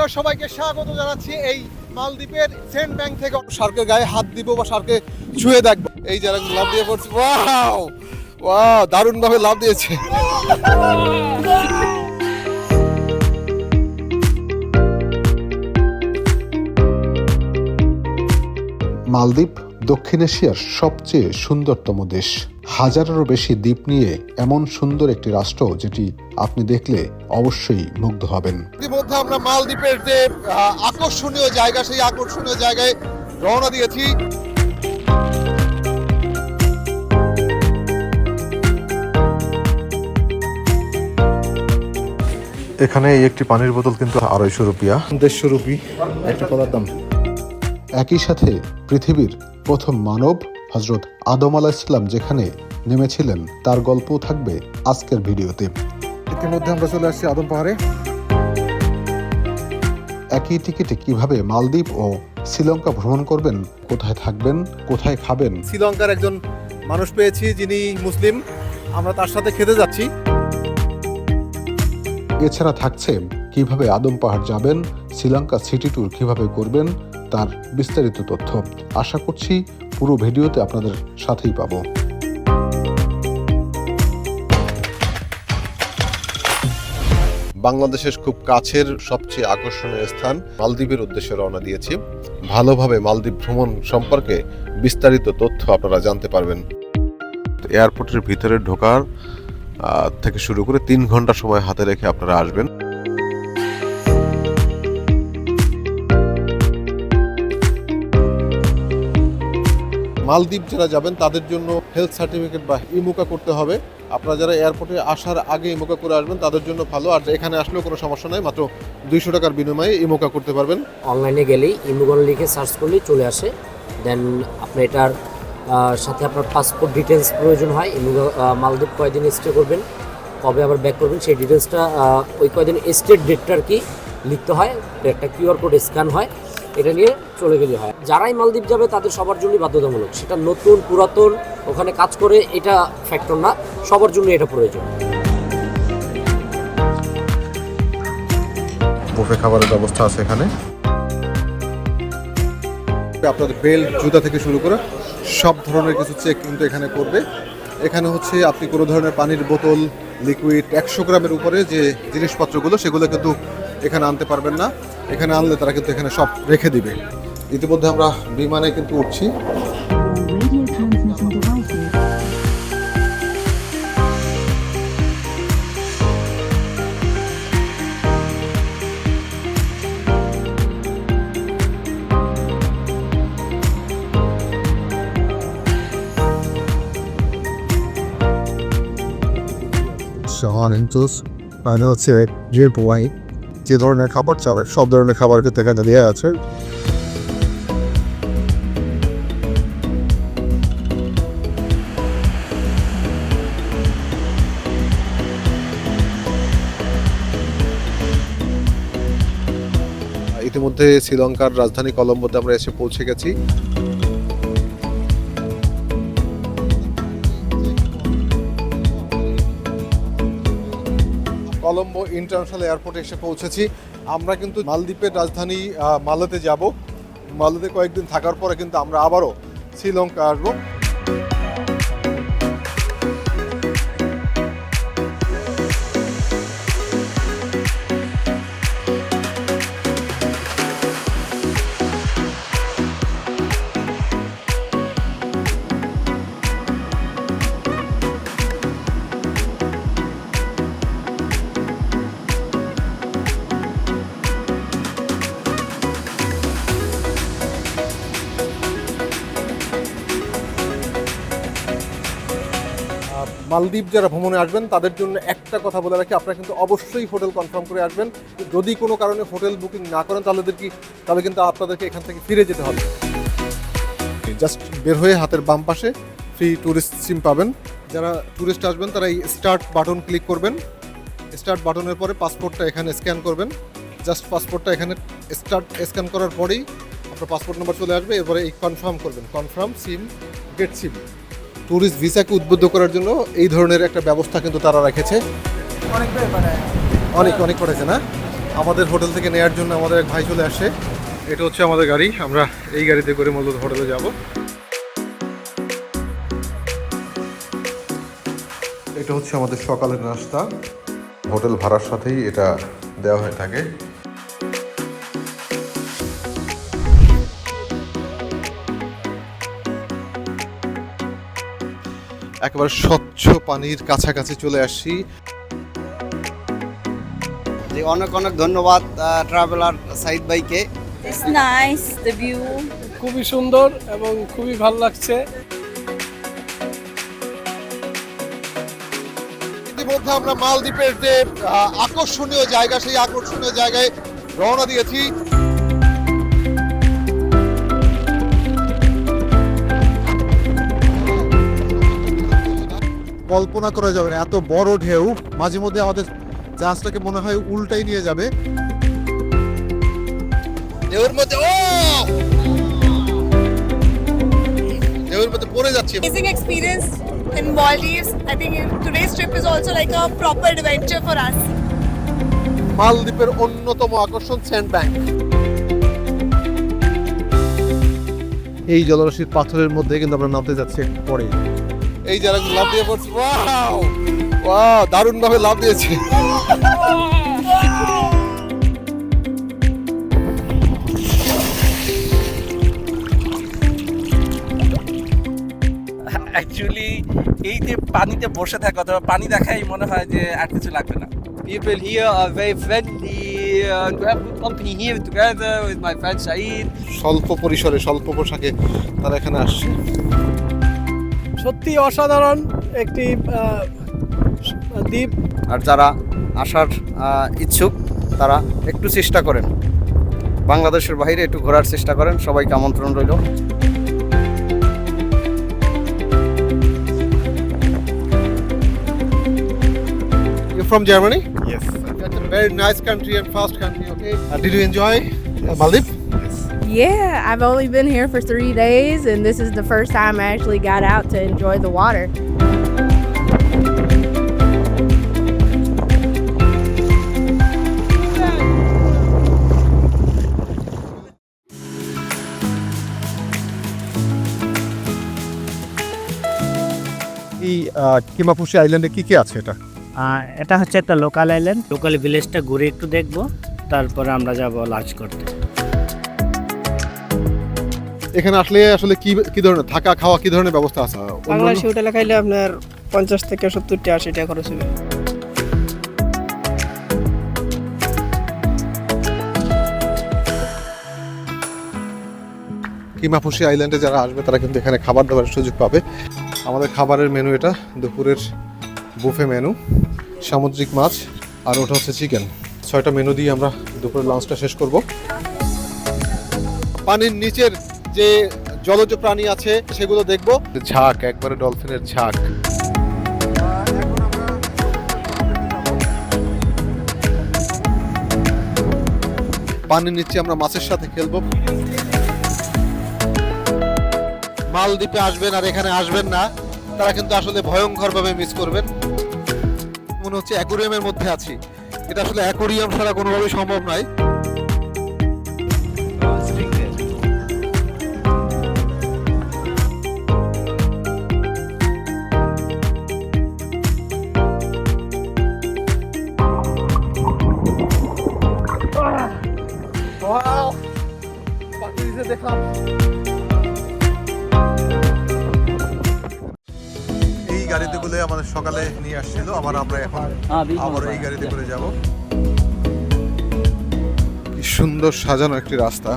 বন্ধুরা সবাইকে স্বাগত জানাচ্ছি এই মালদ্বীপের সেন্ট ব্যাংক থেকে। শার্কের গায়ে হাত দিব বা শার্কে ছুঁয়ে দেখব। এই যারা লাভ দিয়ে পড়ছে। ওয়াও! ওয়াও! দারুণ ভাবে লাভ দিয়েছে। মালদ্বীপ দক্ষিণ এশিয়ার সবচেয়ে সুন্দরতম দেশ। হাজারেরও বেশি দ্বীপ নিয়ে এমন সুন্দর একটি রাষ্ট্র যেটি আপনি দেখলে অবশ্যই মুগ্ধ হবেন। ইতিমধ্যে আমরা মালদ্বীপের যে আকর্ষণীয় জায়গা সেই আকর্ষণীয় জায়গায় রওনা দিয়েছি। এখানে এই একটি পানির বোতল কিন্তু আড়াইশো রুপিয়া। দেড়শো রুপি একটা কলার দাম। একই সাথে পৃথিবীর প্রথম মানব হজরত আদম আলাহ ইসলাম যেখানে নেমেছিলেন তার গল্পও থাকবে আজকের ভিডিওতে। ইতিমধ্যে আমরা চলে আসছি আদম পাহাড়ে। একই টিকিটে কীভাবে মালদ্বীপ ও শ্রীলঙ্কা ভ্রমণ করবেন কোথায় থাকবেন কোথায় খাবেন? শ্রীলঙ্কার একজন মানুষ পেয়েছি যিনি মুসলিম। আমরা তার সাথে খেতে যাচ্ছি। এছাড়া থাকছে কীভাবে আদম পাহাড় যাবেন শ্রীলঙ্কা সিটি ট্যুর কীভাবে করবেন তার বিস্তারিত তথ্য। আশা করছি পুরো ভিডিওতে আপনাদের সাথেই পাবো। বাংলাদেশের খুব কাছের সবচেয়ে আকর্ষণীয় স্থান মালদ্বীপের উদ্দেশ্যে রওনা দিয়েছি। ভালোভাবে মালদ্বীপ ভ্রমণ সম্পর্কে বিস্তারিত তথ্য আপনারা জানতে পারবেন। এয়ারপোর্টের ভিতরে ঢোকার থেকে শুরু করে তিন ঘণ্টা সময় হাতে রেখে আপনারা আসবেন। মালদ্বীপ যারা যাবেন, তাদের জন্য হেলথ সার্টিফিকেট বা ইমুকা করতে হবে। আপনারা যারা এয়ারপোর্টে আসার আগে ইমুকা করে আসবেন, তাদের জন্য ভালো। আর এখানে আসলেও কোনো সমস্যা নাই, মাত্র দুইশো টাকার বিনিময়ে ইমুকা করতে পারবেন। অনলাইনে গেলেই ইমুগন লিখে সার্চ করলেই চলে আসে। দেন আপনি এটার সাথে আপনার পাসপোর্ট ডিটেলস প্রয়োজন হয়। ইমুগা মালদ্বীপ কয়দিন স্টে করবেন, কবে আবার ব্যাক করবেন, সেই ডিটেলসটা ওই কয়দিন স্টেট ডেটটা আর কি লিখতে হয়, একটা কিউআর কোড স্ক্যান হয়। এটা নিয়ে চলে গেলে হয়। যারাই মালদ্বীপ যাবে, তাদের সবার জন্যই বাধ্যতামূলক। সেটা নতুন, পুরাতন, ওখানে কাজ করে এটা ফ্যাক্টর না, সবার জন্য এটা প্রয়োজন। বুফে খাবারের ব্যবস্থা আছে এখানে। আপনাদের বেল্ট জুতা থেকে শুরু করে সব ধরনের কিছু চেক কিন্তু এখানে করবে। এখানে হচ্ছে আপনি কোনো ধরনের পানির বোতল লিকুইড একশো গ্রামের উপরে যে জিনিসপত্রগুলো, সেগুলো কিন্তু এখানে আনতে পারবেন না। এখানে আনলে তারা কিন্তু এখানে সব রেখে দিবে ইতিমধ্যে আমরা বিমানে কিন্তু উঠছি radio transmitting devices. সহানুস মানে হচ্ছে যে বোয়াই যে ধরনের খাবার চাবে সব ধরনের খাবার কিন্তু এখানে দেওয়া আছে। ইতিমধ্যে শ্রীলঙ্কার রাজধানী কলম্বোতে আমরা এসে পৌঁছে গেছি। কলম্বো ইন্টারন্যাশনাল এয়ারপোর্টে এসে পৌঁছেছি। আমরা কিন্তু মালদ্বীপের রাজধানী মালদাতে যাব। মালেতে কয়েকদিন থাকার পরে কিন্তু আমরা আবারও শ্রীলঙ্কা আসব। মালদ্বীপ যারা ভ্রমণে আসবেন, তাদের জন্য একটা কথা বলে রাখি, আপনারা কিন্তু অবশ্যই হোটেল কনফার্ম করে আসবেন। যদি কোনো কারণে হোটেল বুকিং না করেন, তাহলে কি তাহলে কিন্তু আপনাদেরকে এখান থেকে ফিরে যেতে হবে। জাস্ট বের হয়ে হাতের বাম পাশে ফ্রি ট্যুরিস্ট সিম পাবেন। যারা ট্যুরিস্ট আসবেন, তারা এই স্টার্ট বাটন ক্লিক করবেন। স্টার্ট বাটনের পরে পাসপোর্টটা এখানে স্ক্যান করবেন। জাস্ট পাসপোর্টটা এখানে স্টার্ট স্ক্যান করার পরেই আপনার পাসপোর্ট নাম্বার চলে আসবে। এরপরে এই কনফার্ম করবেন। Confirm SIM get SIM tourist ভিসাকে উদ্বুদ্ধ করার জন্য এই ধরনের একটা ব্যবস্থা কিন্তু তারা রেখেছে। অনেক অনেক করেছে না? আমাদের হোটেল থেকে নেয়ার জন্য আমাদের এক ভাই চলে আসে এটা হচ্ছে আমাদের গাড়ি। আমরা এই গাড়িতে করে মূলত হোটেলে যাব। এটা হচ্ছে আমাদের সকালের নাস্তা। হোটেল ভাড়ার সাথেই এটা দেওয়া হয়ে থাকে। একেবারে স্বচ্ছ পানির কাছাকাছি চলে আসছি। জি অনেক অনেক ধন্যবাদ ট্রাভেলার সাইদ ভাইকে। View. খুবই সুন্দর এবং খুবই ভালো লাগছে। ইতিমধ্যে আমরা মালদ্বীপের যে আকর্ষণীয় জায়গা সেই আকর্ষণীয় জায়গায় রওনা দিয়েছি। কল্পনা করা যাবে না। এত বড় ঢেউ মাঝে মধ্যে আমাদের জাহাজটাকে মনে হয় উল্টাই নিয়ে যাবে। ঢেউর মধ্যে ও! ঢেউর মধ্যে পড়ে যাচ্ছে। Amazing experience in Maldives. I think today's trip is also like a proper adventure for us. মালদ্বীপের অন্যতম আকর্ষণ স্যান্ড ব্যাংক এই জলরাশির পাথরের মধ্যে কিন্তু আমরা নামতে যাচ্ছি পরে এই যারা লাভ দিয়ে পড়ছে। ওয়াও ওয়াও দারুণ ভাবে লাভ দিয়েছে। অ্যাকচুয়ালি এই যে পানিতে বসে থাকা অথবা পানি দেখাই মনে হয় যে আর কিছু লাগবে না। People here are very friendly and we have good company here together with my friend Saeed. স্বল্প পরিসরে স্বল্প পোশাকে তারা এখানে আসছে। সত্যি অসাধারণ একটি দ্বীপ আর যারা আসার ইচ্ছুক তারা একটু চেষ্টা করেন বাংলাদেশের বাইরে একটু ঘোরার চেষ্টা করেন সবাইকে আমন্ত্রণ রইল from Germany? Yes. That's a very nice country and fast country. Okay. Uh, did you enjoy uh, Maldives? Yeah, I've only been here for three days, and this is the first time I actually got out to enjoy the water. এই কিমাপুসি আইল্যান্ডে কি কি আছে এটা এটা হচ্ছে একটা local island local ভিলেজটা ঘুরে একটু দেখব তারপরে আমরা যাব লাঞ্চ করতে এখানে আসলে আসলে কি কি ধরনের থাকা খাওয়া কি ধরনের ব্যবস্থা আছে? বাংলাদেশি হোটেলে খাইলে আপনার পঞ্চাশ থেকে সত্তরটি আশি টাকা খরচ হবে। কিমাফুসি আইল্যান্ডে যারা আসবে তারা কিন্তু এখানে খাবার দাবারের সুযোগ পাবে। আমাদের খাবারের মেনু এটা দুপুরের বুফে মেনু সামুদ্রিক মাছ আর ওটা হচ্ছে চিকেন ছয়টা মেনু দিয়ে আমরা দুপুরের লাঞ্চটা শেষ করব। পানির নিচের যে জলজ প্রাণী আছে সেগুলো দেখব। ঝাঁক একবারে ডলফিনের ঝাঁক। পানির নিচে আমরা মাছের সাথে খেলব। মালদ্বীপে আসবেন আর এখানে আসবেন না তারা কিন্তু আসলে ভয়ঙ্কর ভাবে মিস করবেন। মনে হচ্ছে অ্যাকোরিয়ামের মধ্যে আছি। এটা আসলে অ্যাকোরিয়াম ছাড়া কোনোভাবেই সম্ভব নয়। আমাদের সকালে নিয়ে আসছিল আবার আমরা এখন আবার এই গাড়িতে করে যাব। কি সুন্দর সাজানো একটি রাস্তা।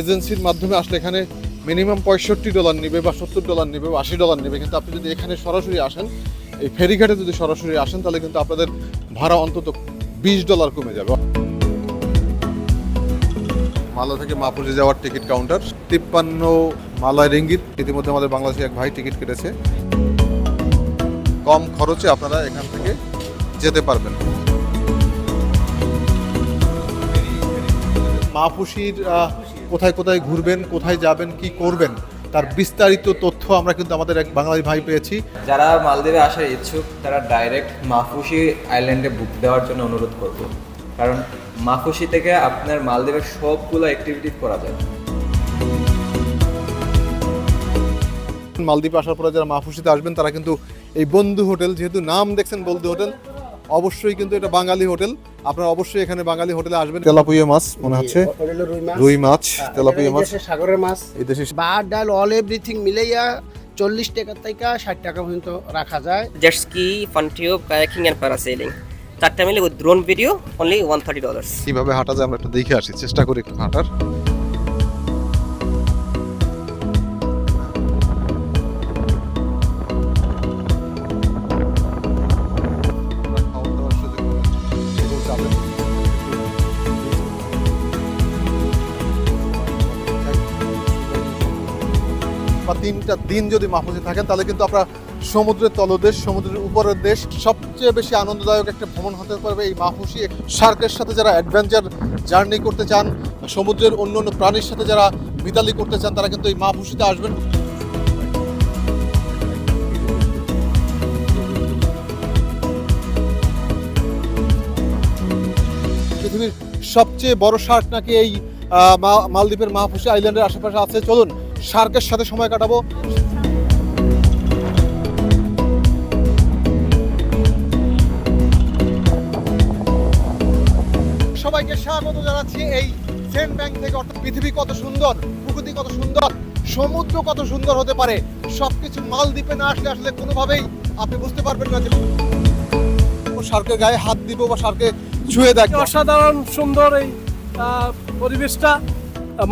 এজেন্সির মাধ্যমে আসলে এখানে মিনিমাম পঁয়ষট্টি ডলার নেবে বা সত্তর ডলার নেবে বা আশি ডলার নেবে কিন্তু আপনি যদি এখানে সরাসরি আসেন এই ফেরিঘাটে যদি সরাসরি আসেন তাহলে কিন্তু আপনাদের ভাড়া অন্তত বিশ ডলার কমে যাবে। মালা থেকে মাপুজে যাওয়ার টিকিট কাউন্টার। তিপ্পান্ন মালয় রিঙ্গিত। ইতিমধ্যে আমাদের বাংলাদেশে এক ভাই টিকিট কেটেছে। কম খরচে আপনারা এখান থেকে যেতে পারবেন। মাহফুসির কোথায় কোথায় ঘুরবেন, কোথায় যাবেন, কি করবেন, তার বিস্তারিত তথ্য আমরা কিন্তু আমাদের এক বাঙালি ভাই পেয়েছি। যারা মালদ্বীপে আসার ইচ্ছুক, তারা ডাইরেক্ট মাফুসি আইল্যান্ডে বুক দেওয়ার জন্য অনুরোধ করব। কারণ মাফুসি থেকে আপনার মালদ্বীপের সবগুলো অ্যাক্টিভিটি করা যায়। মালদ্বীপে আসার পরে যারা মাহফুসিতে আসবেন তারা কিন্তু এই বন্ধু হোটেল যেহেতু নাম দেখছেন বন্ধু হোটেল অবশ্যই কিন্তু এটা বাঙালি হোটেল। আপনারা অবশ্যই এখানে বাঙালি হোটেলে আসবেন। তেলাপুইয়া মাছ মনে হচ্ছে। রুই মাছ। তেলাপুইয়া মাছ সাগরের মাছ। এই দেশে ভাত ডাল অল এভরিথিং মিলাইয়া চল্লিশ টাকা থেকে ষাট টাকা পর্যন্ত রাখা যায়। Jet ski fun tube kayaking and parasailing চারটা মিলে drone video only one thirty dollars কীভাবে হাঁটা যায় আমরা একটু দেখে আসি, চেষ্টা করি একটু হাঁটার। বা দিন যদি মাহফুজে থাকেন, তাহলে কিন্তু আপনার সমুদ্রের তলদেশ, সমুদ্রের উপরের দেশ সবচেয়ে বেশি আনন্দদায়ক একটা ভ্রমণ হতে পারবে এই মাহফুসি সার্কের সাথে যারা অ্যাডভেঞ্চার জার্নি করতে চান, সমুদ্রের অন্য অন্য প্রাণীর সাথে যারা বিতালি করতে চান, তারা কিন্তু এই মাহফুসিতে আসবেন। পৃথিবীর সবচেয়ে বড় শার্ক নাকি এই মালদ্বীপের মাহফুসি আইল্যান্ডের আশেপাশে আছে? চলুন শার্কের সাথে সময় কাটাবো। সবাইকে স্বাগত জানাচ্ছি এই সেন্ট ব্যাংক থেকে, অর্থাৎ পৃথিবী কত সুন্দর, প্রকৃতি কত সুন্দর, সমুদ্র কত সুন্দর হতে পারে, সবকিছু মালদ্বীপে না আসলে আসলে কোনোভাবেই আপনি বুঝতে পারবেন না যে শার্কের গায়ে হাত দিব বা সার্কে ছুঁয়ে দেখব অসাধারণ সুন্দর এই পরিবেশটা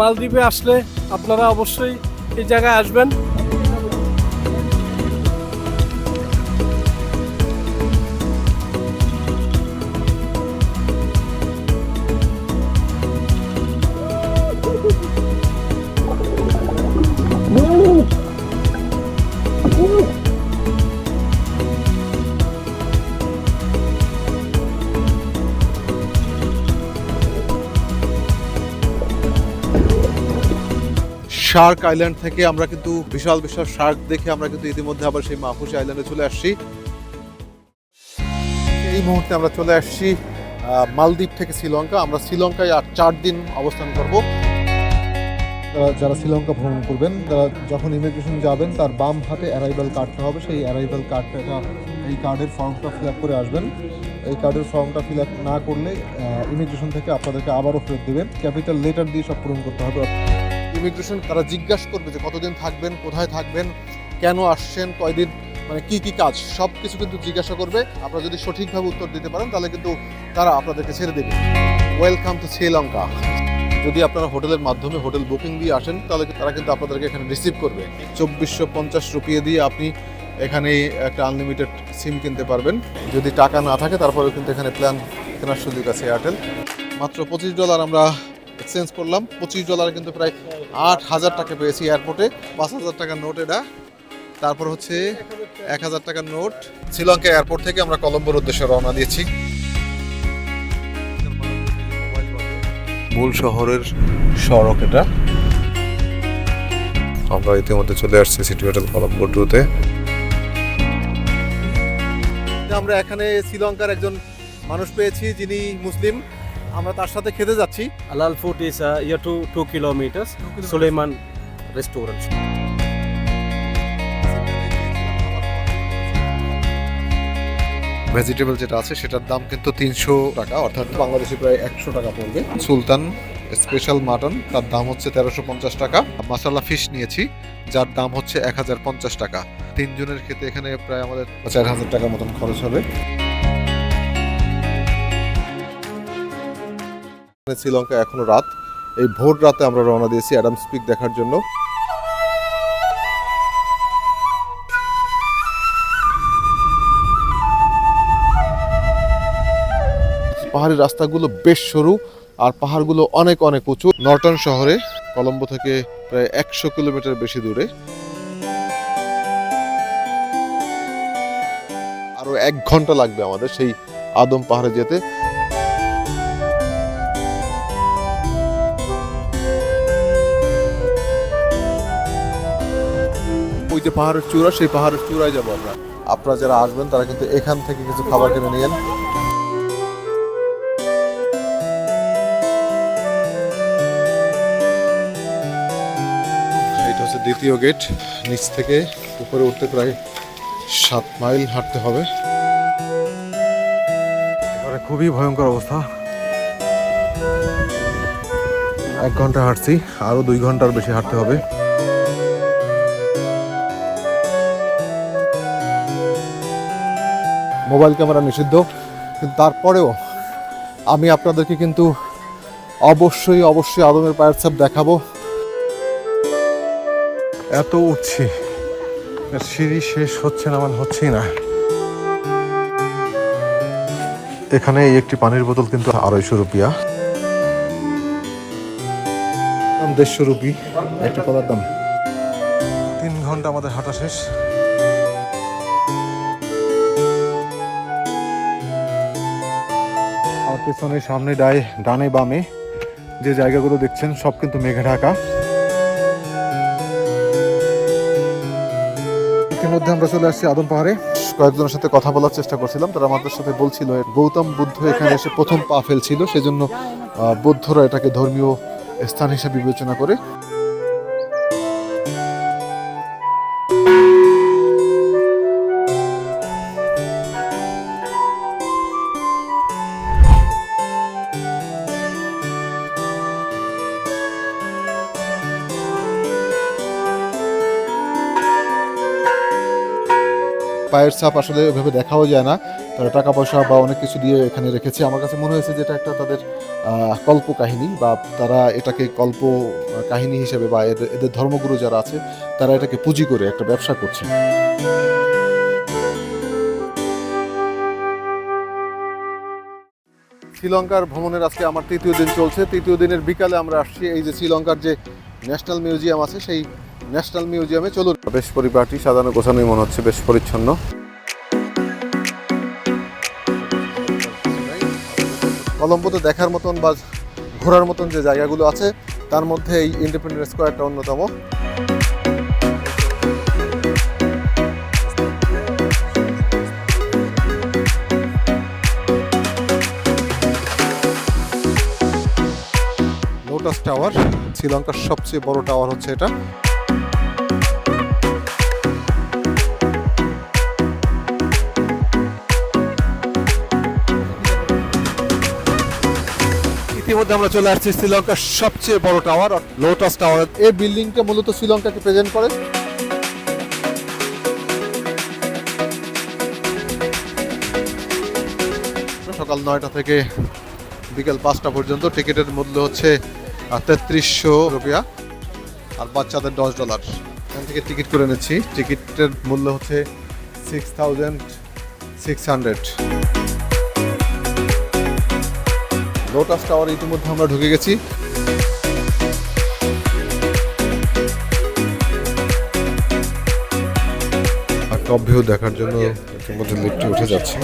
মালদ্বীপে আসলে আপনারা অবশ্যই এই জায়গায় আসবেন। শার্ক আইল্যান্ড থেকে আমরা কিন্তু বিশাল বিশাল শার্ক দেখে আমরা কিন্তু ইতিমধ্যে আবার সেই মাহফুসি আইল্যান্ডে চলে আসছি। এই মুহূর্তে আমরা চলে আসছি মালদ্বীপ থেকে শ্রীলঙ্কা। আমরা শ্রীলঙ্কায় আর চার দিন অবস্থান করব। যারা শ্রীলঙ্কা ভ্রমণ করবেন, তারা যখন ইমিগ্রেশন যাবেন, তার বাম হাতে অ্যারাইভাল কার্ডটা হবে। সেই অ্যারাইভাল কার্ডটা এই কার্ডের ফর্মটা ফিল আপ করে আসবেন। এই কার্ডের ফর্মটা ফিল আপ না করলে ইমিগ্রেশন থেকে আপনাদেরকে আবারও ফেরত দেবেন। ক্যাপিটাল লেটার দিয়ে সব পূরণ করতে হবে। ইমিগ্রেশন তারা জিজ্ঞাসা করবে যে কতদিন থাকবেন, কোথায় থাকবেন, কেন আসছেন, কয়দিন মানে কি কি কাজ সব কিছু কিন্তু জিজ্ঞাসা করবে। আপনারা যদি সঠিকভাবে উত্তর দিতে পারেন, তাহলে কিন্তু তারা আপনাদেরকে ছেড়ে দেবে। ওয়েলকাম টু শ্রীলঙ্কা যদি আপনারা হোটেলের মাধ্যমে হোটেল বুকিং দিয়ে আসেন, তাহলে তারা কিন্তু আপনাদেরকে এখানে রিসিভ করবে। চব্বিশশো পঞ্চাশ রুপিয়ে দিয়ে আপনি এখানে একটা আনলিমিটেড সিম কিনতে পারবেন। যদি টাকা না থাকে, তারপরেও কিন্তু এখানে প্ল্যান কেনার সুযোগ আছে এয়ারটেল মাত্র পঁচিশ ডলার আমরা এক্সচেঞ্জ করলাম। পঁচিশ ডলার কিন্তু প্রায় আট হাজার টাকা পেয়েছি এয়ারপোর্টে পাঁচ হাজার টাকার নোট এটা। তারপর হচ্ছে এক হাজার টাকার নোট শ্রীলঙ্কা এয়ারপোর্ট থেকে আমরা কলম্বোর উদ্দেশ্যে রওনা দিয়েছি। মূল শহরের সড়ক এটা। আমরা ইতিমধ্যে চলে আসছি সিটি হোটেল কলম্বো টুতে আমরা এখানে শ্রীলঙ্কার একজন মানুষ পেয়েছি যিনি মুসলিম। আমরা তার সাথে খেতে যাচ্ছি। Halal food is near two two kilometer. Suleiman restaurant. Vegetable যেটা আছে সেটার দাম কিন্তু তিনশো টাকা অর্থাৎ বাংলাদেশে প্রায় একশো টাকা পড়বে। সুলতান স্পেশাল মাটন তার দাম হচ্ছে তেরোশো পঞ্চাশ টাকা। মাসালা ফিশ নিয়েছি যার দাম হচ্ছে এক হাজার পঞ্চাশ টাকা। তিনজনের খেতে এখানে প্রায় আমাদের চার হাজার টাকার মতন খরচ হবে। শ্রীলঙ্কা এখনও রাত। এই ভোর রাতে আমরা রওনা দিয়েছি অ্যাডাম স্পিক দেখার জন্য। পাহাড়ি রাস্তাগুলো বেশ সরু আর পাহাড়গুলো অনেক অনেক উঁচু। নর্টন শহরে, কলম্বো থেকে প্রায় একশো কিলোমিটার বেশি দূরে। আরও এক ঘণ্টা লাগবে আমাদের সেই আদম পাহাড়ে যেতে। যে পাহাড়ের চূড়া, সেই পাহাড়ের চূড়ায় যাব আমরা। আপনারা যারা আসবেন, তারা কিন্তু এখান থেকে কিছু খাবার কিনে নিয়েন এটা হচ্ছে দ্বিতীয় গেট। নিচ থেকে উপরে উঠতে প্রায় সাত মাইল হাঁটতে হবে। এবারে খুবই ভয়ঙ্কর অবস্থা। এক ঘণ্টা হাঁটছি আরও দুই ঘণ্টার বেশি হাঁটতে হবে। মোবাইল ক্যামেরা নিষিদ্ধ। কিন্তু তারপরেও আমি আপনাদেরকে কিন্তু অবশ্যই অবশ্যই আদমের পায়ের ছাপ দেখাবো। এত উঠছি সিঁড়ি শেষ হচ্ছে না মানে হচ্ছেই না। এখানে এই একটি পানির বোতল কিন্তু আড়াইশো রুপিয়া। দেড়শো রুপি, একটি কলার দাম। তিন ঘণ্টা আমাদের হাঁটা শেষ। পেছনে, সামনে ডায় ডানে বামে যে জায়গাগুলো দেখছেন, সব কিন্তু মেঘে ঢাকা। ইতিমধ্যে আমরা চলে আসছি আদম পাহাড়ে। কয়েকজনের সাথে কথা বলার চেষ্টা করছিলাম, তারা আমাদের সাথে বলছিল, গৌতম বুদ্ধ এখানে এসে প্রথম পা ফেলছিল, সেজন্য বৌদ্ধরা এটাকে ধর্মীয় স্থান হিসেবে বিবেচনা করে। পায়ের ছাপ আসলে ওইভাবে দেখাও যায় না। তারা টাকা পয়সা বা অনেক কিছু দিয়ে এখানে রেখেছে। আমার কাছে মনে হয়েছে যে এটা একটা তাদের কল্প কাহিনী বা তারা এটাকে কল্প কাহিনী হিসেবে বা এদের এদের ধর্মগুরু যারা আছে, তারা এটাকে পুঁজি করে একটা ব্যবসা করছে। শ্রীলঙ্কার ভ্রমণের আজকে আমার তৃতীয় দিন চলছে। তৃতীয় দিনের বিকালে আমরা আসছি। এই যে শ্রীলঙ্কার যে ন্যাশনাল মিউজিয়াম আছে, সেই ন্যাশনাল মিউজিয়ামে চলুন। বেশ পরিপাটি সাজানো গোছানোই মনে হচ্ছে বেশ পরিচ্ছন্ন। কলম্বোতে দেখার মতন বা ঘোরার মতন যে জায়গাগুলো আছে, তার মধ্যে এই ইন্ডিপেন্ডেন্স স্কোয়ারটা অন্যতম। লোটাস টাওয়ার শ্রীলঙ্কার সবচেয়ে বড় টাওয়ার হচ্ছে এটা। ইতিমধ্যে আমরা চলে আসছি শ্রীলঙ্কার সবচেয়ে বড় টাওয়ার লোটাস টাওয়ার এই বিল্ডিংটা মূলত শ্রীলঙ্কাকে প্রেজেন্ট করে। সকাল নয়টা থেকে বিকেল পাঁচটা পর্যন্ত টিকিটের মূল্য হচ্ছে তেত্রিশশো রুপিয়া। আর বাচ্চাদের দশ ডলার এখান থেকে টিকিট করে নিচ্ছি। টিকিটের মূল্য হচ্ছে six thousand six hundred Lotus Tower ইতিমধ্যে আমরা ঢুকে গেছি। টপ ভিউ দেখার জন্য ইতিমধ্যে লিফটে উঠে যাচ্ছে।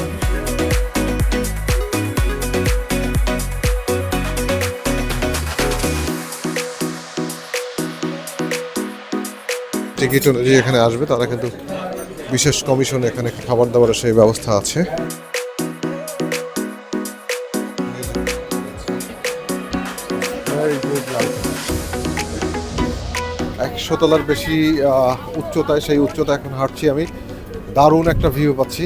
টিকিট অনুযায়ী এখানে আসবে, তারা কিন্তু বিশেষ কমিশন এখানে খাবার দাবারের সেই ব্যবস্থা আছে। একশো তলার বেশি উচ্চতায় সেই উচ্চতা এখন হাঁটছি আমি। দারুণ একটা ভিউ পাচ্ছি।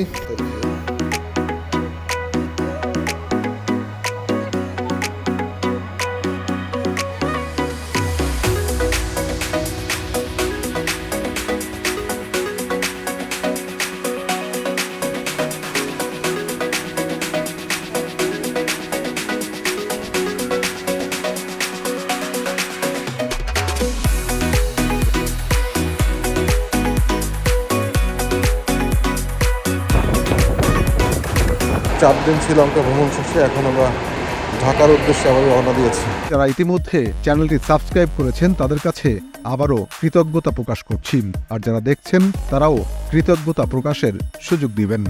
দিন শ্রীলঙ্কা ভ্রমণ শেষে এখন আমরা ঢাকার উদ্দেশ্যে আবার রওনা দিয়েছি। যারা ইতিমধ্যে চ্যানেলটি সাবস্ক্রাইব করেছেন, তাদের কাছে আবারও কৃতজ্ঞতা প্রকাশ করছি। আর যারা দেখছেন, তারাও কৃতজ্ঞতা প্রকাশের সুযোগ দিবেন।